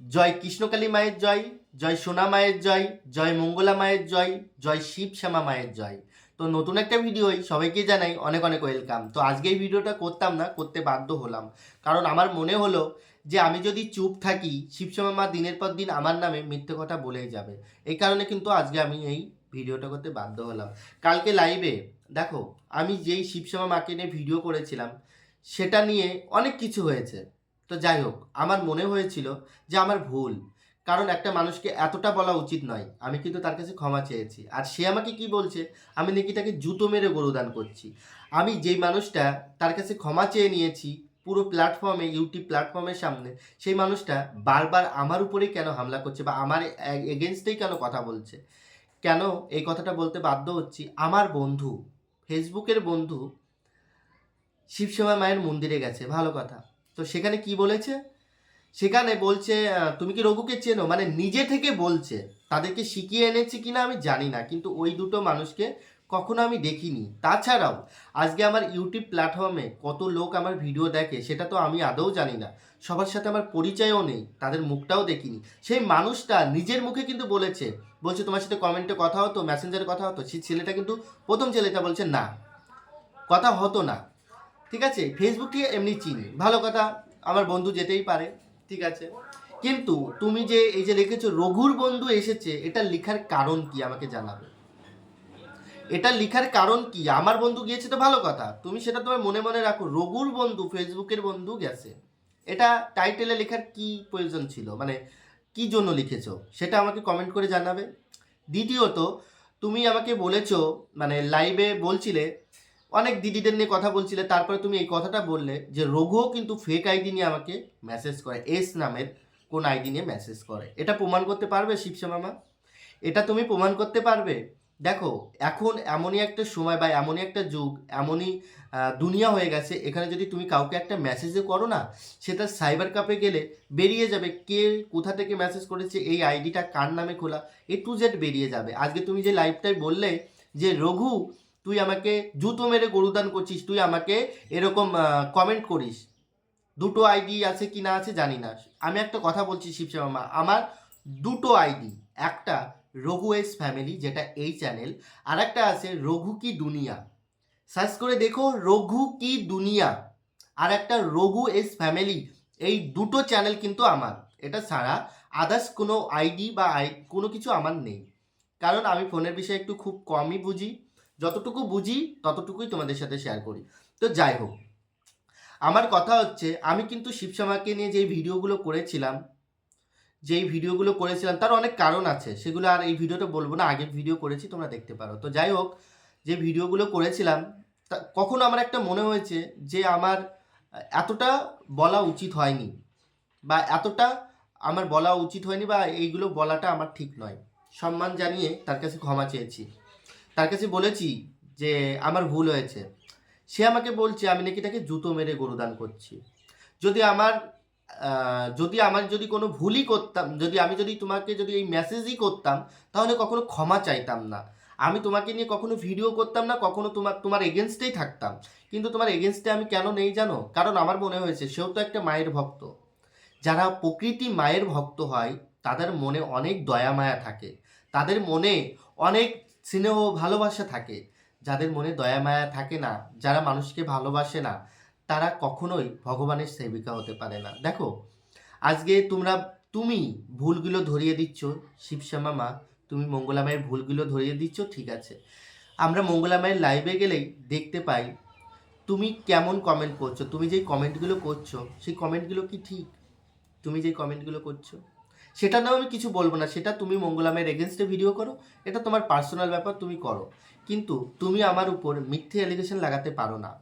জয় কৃষ্ণকালী মায়ের জয় জয় সোনা মায়ের জয় জয় মঙ্গলা মায়ের জয় জয় শিব শ্যামা মায়ের জয়। তো নতুন একটা ভিডিওই সবাইকে জানাই অনেক অনেক ওয়েলকাম তো আজকে এই ভিডিওটা করতাম না, করতে বাধ্য হলাম। কারণ আমার মনে হলো যে আমি যদি চুপ থাকি শিবশ্যামা মা দিনের পর দিন আমার নামে মিথ্যে কথা বলেই যাবে। এই কারণে কিন্তু আজকে আমি এই ভিডিওটা করতে বাধ্য হলাম। কালকে লাইভে দেখো, আমি যেই শিবশ্যামা মাকে নিয়ে ভিডিও করেছিলাম, সেটা নিয়ে অনেক কিছু হয়েছে। তো যাই হোক, আমার মনে হয়েছিল যে আমার ভুল। কারণ একটা মানুষকে এতটা বলা উচিত নয়। আমি কিন্তু তার কাছে ক্ষমা চেয়েছি। আর সে আমাকে কি বলছে? আমি নাকি তাকে জুতো মেরে গরুদান করছি। আমি যেই মানুষটা তার কাছে ক্ষমা চেয়ে নিয়েছি, পুরো প্ল্যাটফর্মে ইউটিউব প্ল্যাটফর্মের সামনে, সেই মানুষটা বারবার আমার উপরেই কেন হামলা করছে বা আমার এগেনস্টেই কেন কথা বলছে? কেন এই কথাটা বলতে বাধ্য হচ্ছি? আমার বন্ধু ফেসবুকের বন্ধু শিবসেবা মায়ের মন্দিরে গেছে। ভালো কথা। তো সেখানে কি বলেছে? সেখানে বলছে তুমি কি রঘুকে চেনো? মানে নিজে থেকে বলছে। তাদেরকে শিখিয়ে এনেছে কিনা আমি জানি না, কিন্তু ওই দুটো মানুষকে কখনো আমি দেখিনি। তাছাড়াও, আজকে আমার ইউটিউব প্ল্যাটফর্মে কত লোক আমার ভিডিও দেখে, সেটা তো আমি আদৌ জানি না। সবার সাথে আমার পরিচয়ও নেই, তাদের মুখটাও দেখিনি। সেই মানুষটা নিজের মুখে কিন্তু বলেছে, বলছে, তোমার সাথে কমেন্টে কথা হতো মেসেঞ্জারে কথা হতো সেই ছেলেটা কিন্তু প্রথম ছেলেটা বলছে, না। কথা হতো না। ঠিক আছে? ফেসবুককে এমনি চিনি। ভালো কথা, আমার বন্ধু যেতেই পারে, ঠিক আছে? কিন্তু তুমি যে, এই যে লিখেছো রঘুর বন্ধু এসেছে, এটা লেখার কারণ কি আমাকে জানাবে? এটা লেখার কারণ কি? আমার বন্ধু গিয়েছে তো ভালো কথা। তুমি সেটা তোমার মনে মনে রাখো, রঘুর বন্ধু ফেসবুকের বন্ধু গেছে। এটা টাইটেলে লেখার কি প্রয়োজন ছিল? মানে কি জন্য লিখেছো? সেটা আমাকে কমেন্ট করে জানাবে। দ্বিতীয়ত, তুমি আমাকে বলেছ মানে লাইভে বলছিলে অনেক দিদিদের নিয়ে কথা বলছিলে, তারপরে তুমি এই কথাটা বললে যে রঘুও কিন্তু ফেক আইডি নিয়ে আমাকে মেসেজ করে এস নামের কোন আইডি নিয়ে মেসেজ করে। এটা প্রমাণ করতে পারবে শিবসা মামা? এটা তুমি প্রমাণ করতে পারবে? দেখো, এখন এমনই একটা সময় বা এমনই একটা যুগ, এমনই দুনিয়া হয়ে গেছে, এখানে যদি তুমি কাউকে একটা মেসেজে করো না সেটা সাইবার কাপে গেলে বেরিয়ে যাবে কে, কোথা থেকে মেসেজ করেছে, এই আইডিটা কার নামে খোলা? এ টু জেড বেরিয়ে যাবে। আজকে তুমি যে লাইভটাই বললে যে রঘু তুই আমাকে জুতো মেরে গরুদান করছিস, তুই আমাকে এরকম কমেন্ট করিস। দুটো আইডি আছে কি না আছে জানি না। আমি একটা কথা বলছি শিবসা মামা আমার দুটো আইডি একটা রঘু এস ফ্যামিলি যেটা এই চ্যানেল আর একটা আছে রঘু কি দুনিয়া। সার্চ করে দেখো, রঘু কি দুনিয়া, আর একটা রঘু এস ফ্যামিলি এই দুটো চ্যানেল কিন্তু আমার। এটা ছাড়া আদার্স কোনো আইডি বা আই কোনো কিছু আমার নেই। কারণ আমি ফোনের বিষয়ে একটু খুব কমই বুঝি। যতটুকু বুঝি, ততটুকুই তোমাদের সাথে শেয়ার করি। তো যাই হোক, আমার কথা হচ্ছে, আমি কিন্তু শিবসামাকে নিয়ে যেই ভিডিওগুলো করেছিলাম, যেই ভিডিওগুলো করেছিলাম, তার অনেক কারণ আছে, সেগুলো আর এই ভিডিওটা বলব না, আগের ভিডিও করেছি, তোমরা দেখতে পারো। তো যাই হোক, যে ভিডিওগুলো করেছিলাম, তা কখনো আমার একটা মনে হয়েছে যে আমার, এতটা বলা উচিত হয়নি, বা এতটা আমার বলা উচিত হয়নি, বা এইগুলো বলাটা আমার ঠিক নয়। সম্মান জানিয়ে তার কাছে ক্ষমা চেয়েছি। তার কাছে বলেছি যে আমার ভুল হয়েছে। সে আমাকে বলছে, আমি নাকি তাকে জুতো মেরে গরুদান করছি। যদি আমার যদি আমার যদি কোনো ভুলই করতাম, যদি আমি যদি তোমাকে যদি এই মেসেজই করতাম, তাহলে কখনো ক্ষমা চাইতাম না। আমি তোমাকে নিয়ে কখনো ভিডিও করতাম না, কখনো তোমার তোমার এগেনস্টেই থাকতাম। কিন্তু তোমার এগেনস্টে আমি কেন নেই জানো? কারণ আমার মনে হয়েছে, সেও তো একটা মায়ের ভক্ত। যারা প্রকৃতি মায়ের ভক্ত হয়, তাদের মনে অনেক দয়া মায়া থাকে। তাদের মনে অনেক স্নেহ ভালোবাসা থাকে। যাদের মনে দয়া, মায়া থাকে না, যারা মানুষকে ভালোবাসে না, তারা কখনোই ভগবানের সেবিকা হতে পারে না। দেখো, আজকে তোমরা, তুমি ভুলগুলো ধরিয়ে দিচ্ছ শিবশ্যামা মা, তুমি মঙ্গলা মায়ের ভুলগুলো ধরিয়ে দিচ্ছ, ঠিক আছে। আমরা মঙ্গলা মায়ের লাইভে গেলেই দেখতে পাই, তুমি কেমন কমেন্ট করছ? তুমি যেই কমেন্টগুলো করছ, সেই কমেন্টগুলো কি ঠিক? তুমি যেই কমেন্টগুলো করছ? সেটা নাও আমি কিছু বলব না, সেটা তুমি মঙ্গলামের এগেনস্টে ভিডিও করো, এটা তোমার পার্সোনাল ব্যাপার, তুমি করো। কিন্তু তুমি আমার উপর মিথ্যে অ্যালিগেশন লাগাতে পারো না।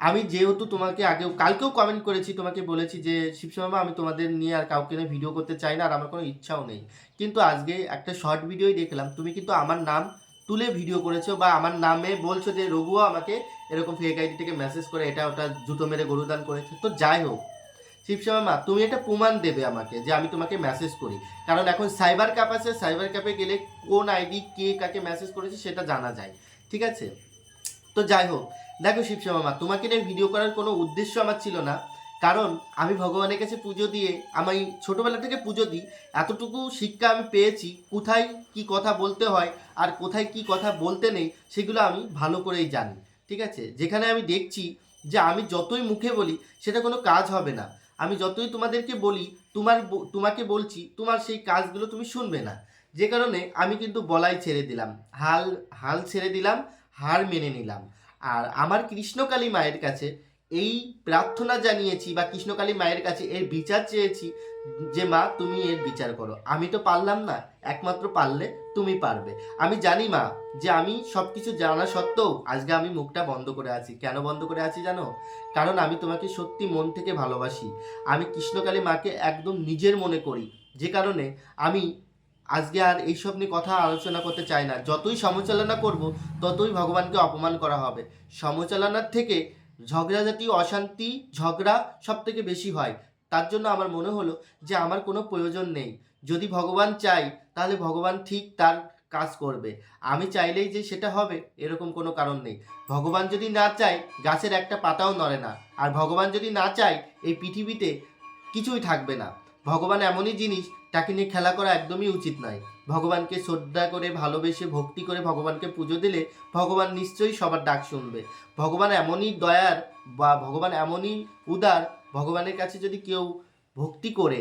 আমি যেহেতু তোমাকে আগেও, কালকেও কমেন্ট করেছি, তোমাকে বলেছি যে শিবসমা আমি তোমাদের নিয়ে আর কাউকে নিয়ে ভিডিও করতে চাই না, আর আমার কোনো ইচ্ছাও নেই। কিন্তু আজকে একটা শর্ট ভিডিওই দেখলাম, তুমি কিন্তু আমার নাম তুলে ভিডিও করেছ বা আমার নামে বলছো যে রঘুও আমাকে এরকম ফেক আইডি থেকে মেসেজ করে, এটা ওটা জুতো মেরে গরুদান করেছে। তো যাই হোক শিবশ্যামা মা, তুমি এটা প্রমাণ দেবে আমাকে যে আমি তোমাকে মেসেজ করি। কারণ এখন সাইবার ক্যাপ আছে সাইবার ক্যাপে গেলে কোন আইডি কে কাকে মেসেজ করেছে সেটা জানা যায়, ঠিক আছে? তো যাই হোক, দেখো শিবশ্যামা মা, তোমাকে নিয়ে ভিডিও করার কোনো উদ্দেশ্য আমার ছিল না। কারণ আমি ভগবানের কাছে পুজো দিয়ে, আমি ছোটোবেলা থেকে পুজো দিই, এতটুকু শিক্ষা আমি পেয়েছি, কোথায় কি কথা বলতে হয় আর কোথায় কি কথা বলতে নেই, সেগুলো আমি ভালো করেই জানি, ঠিক আছে? যেখানে আমি দেখছি যে আমি যতই মুখে বলি, সেটা কোনো কাজ হবে না। আমি যতই তোমাদেরকে বলি, তোমার তোমাকে বলছি, তোমার সেই কাজগুলো তুমি শুনবে না। যে কারণে আমি কিন্তু বলাই ছেড়ে দিলাম। হাল হাল ছেড়ে দিলাম, হার মেনে নিলাম। আর আমার কৃষ্ণকালী মায়ের কাছে এই প্রার্থনা জানিয়েছি বা কৃষ্ণকালী মায়ের কাছে এর বিচার চেয়েছি যে, মা তুমি এর বিচার করো। আমি তো পারলাম না। একমাত্র পারলে তুমি পারবে। আমি জানি মা যে আমি সব কিছু জানা সত্ত্বেও আজকে আমি মুখটা বন্ধ করে আছি। কেন বন্ধ করে আছি জানো? কারণ আমি তোমাকে সত্যি মন থেকে ভালোবাসি। আমি কৃষ্ণকালী মাকে একদম নিজের মনে করি। যে কারণে আমি আজকে আর এইসব নিয়ে কথা আলোচনা করতে চাই না। যতই সমালোচনা করব, ততই ভগবানকে অপমান করা হবে। সমালোচনার থেকে ঝগড়াঝাটি অশান্তি, ঝগড়া সব থেকে বেশি হয়। তার জন্য আমার মনে হলো যে আমার কোনো প্রয়োজন নেই। যদি ভগবান চাই তাহলে ভগবান ঠিক তার কাজ করবে। আমি চাইলেই যে সেটা হবে, এরকম কোনো কারণ নেই। ভগবান যদি না চায়, গাছের একটা পাতাও নড়ে না। আর ভগবান যদি না চায়, এই পৃথিবীতে কিছুই থাকবে না। ভগবান এমনই জিনিস, তাকে নিয়ে খেলা করা একদমই উচিত নয়। ভগবানকে শ্রদ্ধা করে, ভালোবেসে, ভক্তি করে ভগবানকে পুজো দিলে ভগবান নিশ্চয়ই সবার ডাক শুনবে। ভগবান এমনই দয়ার বা ভগবান এমনই উদার ভগবানের কাছে যদি কেউ ভক্তি করে,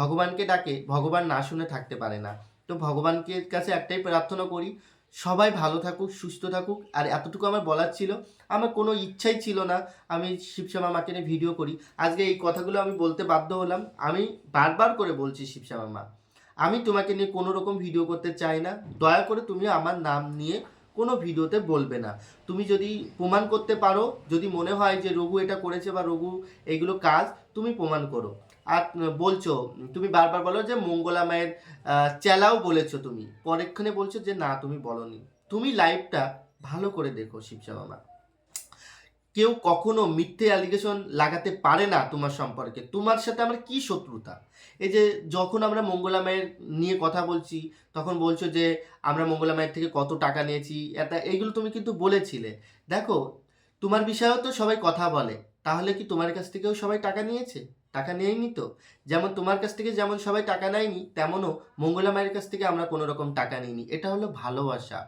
ভগবানকে ডাকে, ভগবান না শুনে থাকতে পারে না। তো ভগবানকে কাছে একটাই প্রার্থনা করি, সবাই ভালো থাকুক, সুস্থ থাকুক। আর এতটুকু আমার বলার ছিল। আমার কোনো ইচ্ছাই ছিল না আমি শিবশ্যামা মাকে নিয়ে ভিডিও করি। আজকে এই কথাগুলো আমি বলতে বাধ্য হলাম। আমি বারবার করে বলছি শিবশ্যামা মা, আমি তোমাকে নিয়ে কোনো রকম ভিডিও করতে চাই না। দয়া করে তুমি আমার নাম নিয়ে কোনো ভিডিওতে বলবে না। তুমি যদি প্রমাণ করতে পারো, যদি মনে হয় যে রঘু এটা করেছে বা রঘু এইগুলো কাজ, তুমি প্রমাণ করো। আর বলছো, তুমি বারবার বলো যে মঙ্গলা মায়ের চেলাও বলেছ তুমি। পরেক্ষণে বলছো যে না, তুমি বলনি। তুমি লাইভটা ভালো করে দেখো শিবসা মা। কেউ কখনো মিথ্যে অ্যালিগেশন লাগাতে পারে না তোমার সম্পর্কে। তোমার সাথে আমার কি শত্রুতা? এই যে যখন আমরা মঙ্গলা মায়ের নিয়ে কথা বলছি, তখন বলছো যে আমরা মঙ্গলা মায়ের থেকে কত টাকা নিয়েছি এটা এইগুলো তুমি কিন্তু বলেছিলে। দেখো, তোমার বিষয়েও তো সবাই কথা বলে, তাহলে কি তোমার কাছ থেকেও সবাই টাকা নিয়েছে? টাকা নেয়নি তো? যেমন তোমার কাছ থেকে যেমন সবাই টাকা নেয়নি, তেমনও মঙ্গলা মায়ের কাছ থেকে আমরা কোনো রকম টাকা নিইনি। এটা হলো ভালোবাসা।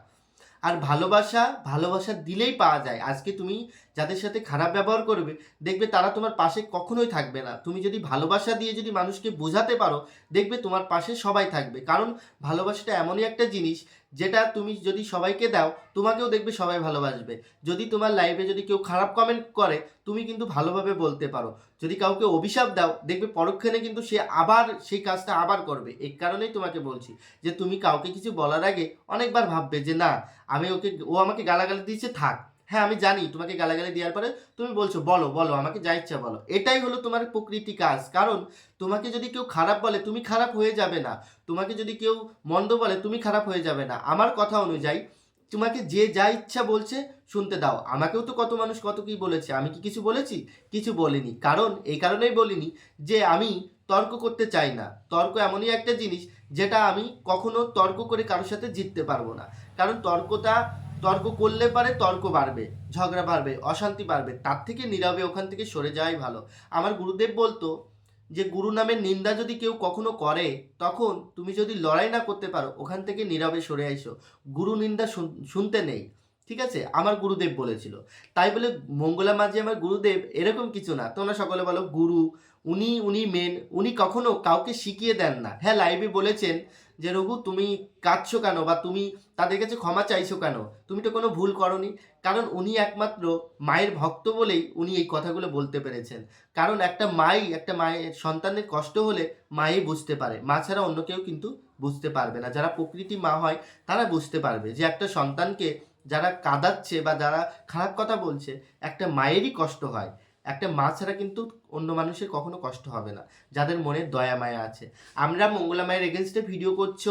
আর ভালোবাসা ভালোবাসা দিলেই পাওয়া যায়। আজকে তুমি যাদের সাথে খারাপ ব্যবহার করবে, দেখবে তারা তোমার পাশে কখনোই থাকবে না। তুমি যদি ভালোবাসা দিয়ে যদি মানুষকে বোঝাতে পারো, দেখবে তোমার পাশে সবাই থাকবে। কারণ ভালোবাসাটা এমনই একটা জিনিস, যেটা তুমি যদি সবাইকে দাও, তোমাকেও দেখবে সবাই ভালোবাসবে। যদি তোমার লাইফে যদি কেউ খারাপ কমেন্ট করে, তুমি কিন্তু ভালোভাবে বলতে পারো। যদি কাউকে অভিশাপ দাও, দেখবে পরক্ষণে কিন্তু সে আবার সেই কাজটা আবার করবে। এই কারণেই তোমাকে বলছি যে, তুমি কাউকে কিছু বলার আগে অনেকবার ভাববে যে, না, আমি ওকে, ও আমাকে গালাগালি দিয়েছে, থাক। হ্যাঁ আমি জানি, তোমাকে গালাগালি দেওয়ার পরে তুমি বলছো, বলো বলো, আমাকে যা ইচ্ছা বলো। এটাই হলো তোমার প্রকৃতি কাজ। কারণ তোমাকে যদি কেউ খারাপ বলে, তুমি খারাপ হয়ে যাবে না। তোমাকে যদি কেউ মন্দ বলে, তুমি খারাপ হয়ে যাবে না। আমার কথা অনুযায়ী, তোমাকে যে যা ইচ্ছা বলছে, শুনতে দাও। আমাকেও তো কত মানুষ কত কি বলেছে। আমি কি কিছু বলেছি? কিছু বলিনি। কারণ, এই কারণেই বলিনি যে আমি তর্ক করতে চাই না। তর্ক এমনই একটা জিনিস, যেটা আমি কখনো তর্ক করে কারোর সাথে জিততে পারব না। কারণ তর্কটা তর্ক করলে পারে, তর্ক বাড়বে, ঝগড়া বাড়বে, অশান্তি বাড়বে, তার থেকে নীরবে ওখান থেকে সরে যাওয়াই ভালো। আমার গুরুদেব বলতো যে, গুরু নামের নিন্দা যদি কেউ কখনো করে, তখন তুমি যদি লড়াই না করতে পারো, ওখান থেকে নীরবে সরে আইসো। গুরু নিন্দা শুন- শুনতে নেই। ঠিক আছে? আমার গুরুদেব বলেছিল। তাই বলে মঙ্গলা মাঝি আমার গুরুদেব, এরকম কিছু না। তোমরা সকলে বলো, গুরু, উনি উনি মেন উনি কখনো কাউকে শিখিয়ে দেন না। হ্যাঁ লাইভে বলেছেন যে, রঘু, তুমি কাঁদছো কেন? বা তুমি তাদের কাছে ক্ষমা চাইছো কেন? তুমি তো কোনো ভুল করনি। কারণ উনি একমাত্র মায়ের ভক্ত বলেই উনি এই কথাগুলো বলতে পেরেছেন। কারণ একটা মাই, একটা মায়ের সন্তানের কষ্ট হলে মাই বুঝতে পারে। মা ছাড়া অন্য কেউ কিন্তু বুঝতে পারবে না। যারা প্রকৃতি মা হয়, তারা বুঝতে পারবে যে, একটা সন্তানকে যারা কাঁদাচ্ছে বা যারা খারাপ কথা বলছে, একটা মায়েরই কষ্ট হয়। একটা মা ছাড়া কিন্তু অন্য মানুষের কখনো কষ্ট হবে না। যাদের মনে দয়া মায়া আছে। আমরা মঙ্গলা মায়ের এগেনস্টে ভিডিও করছ,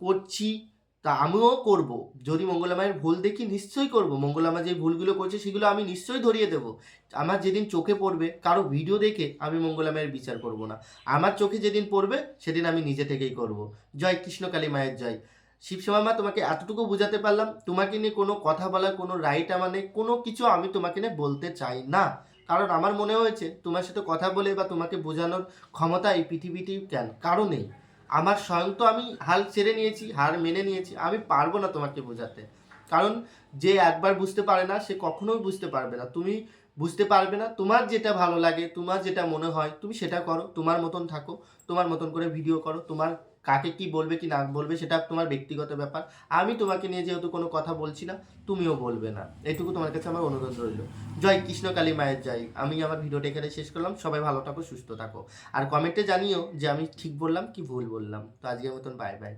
করছি, তা আমিও করব। যদি মঙ্গলা মায়ের ভুল দেখি নিশ্চয়ই করব। মঙ্গলা মা যে ভুলগুলো করছে, সেগুলো আমি নিশ্চয়ই ধরিয়ে দেব। আমার যেদিন চোখে পড়বে, কারও ভিডিও দেখে আমি মঙ্গলা মায়ের বিচার করব না। আমার চোখে যেদিন পড়বে, সেদিন আমি নিজে থেকেই করব। জয় কৃষ্ণকালী মায়ের জয়। শিবশ্যামা তোমাকে এতটুকু বোঝাতে পারলাম। তোমাকে নিয়ে কোনো কথা বলার, কোনো রাইট আমার নেই। কোনো কিছু আমি তোমাকে নিয়ে বলতে চাই না। কারণ আমার মনে হয়েছে, তোমার সাথে কথা বলে বা তোমাকে বোঝানোর ক্ষমতা এই পৃথিবীটি কেন? কারও নেই। আমার স্বয়ং তো আমি হাল ছেড়ে নিয়েছি, হার মেনে নিয়েছি। আমি পারব না তোমাকে বোঝাতে। কারণ যে একবার বুঝতে পারে না, সে কখনোই বুঝতে পারবে না। তুমি বুঝতে পারবে না, তোমার যেটা ভালো লাগে, তোমার যেটা মনে হয়, তুমি সেটা করো। তোমার মতন থাকো, তোমার মতন করে ভিডিও করো, তোমার কাকে কি বলবে, কি না বলবে, সেটা তোমার ব্যক্তিগত ব্যাপার। আমি তোমাকে নিয়ে যেহেতু কোনো কথা বলছি না, তুমিও বলবে না। এটুকু তোমার কাছে আমার অনুরোধ রইল। জয় কৃষ্ণ কালী মায়ের জয়। আমি আমার ভিডিওটা এখানে শেষ করলাম। সবাই ভালো থাকো, সুস্থ থাকো। আর কমেন্টে জানিও যে আমি ঠিক বললাম কি ভুল বললাম। তো আজকের মতন বাই বাই